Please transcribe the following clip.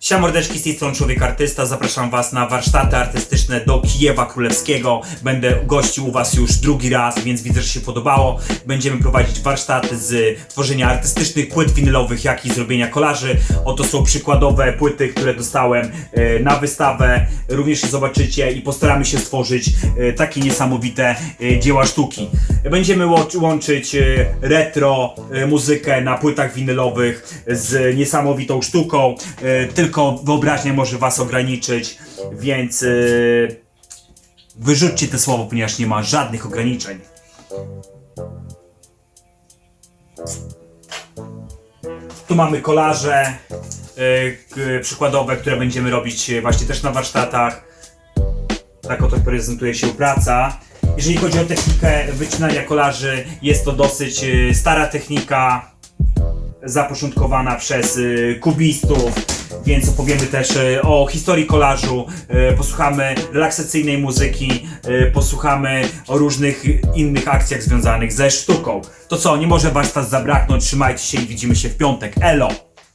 Siema mordeczki, z tej strony Człowiek Artysta. Zapraszam Was na warsztaty artystyczne do Kijewa Królewskiego. Będę gościł u Was już drugi raz, więc widzę, że się podobało. Będziemy prowadzić warsztaty z tworzenia artystycznych płyt winylowych, jak i zrobienia kolaży. Oto są przykładowe płyty, które dostałem e, na wystawę. Również je zobaczycie i postaramy się stworzyć e, takie niesamowite e, dzieła sztuki. Będziemy łącz- łączyć e, retro e, muzykę na płytach winylowych z niesamowitą sztuką. E, Tylko wyobraźnia może Was ograniczyć, więc wyrzućcie te słowo, ponieważ nie ma żadnych ograniczeń. Tu mamy kolaże e, k- przykładowe, które będziemy robić właśnie też na warsztatach. Tak oto prezentuje się praca. Jeżeli chodzi o technikę wycinania kolaży, jest to dosyć e, stara technika, zapoczątkowana przez e, kubistów, więc opowiemy też e, o historii kolażu, posłuchamy relaksacyjnej muzyki, posłuchamy o różnych innych akcjach związanych ze sztuką. To co, nie może was zabraknąć, trzymajcie się i widzimy się w piątek. Elo!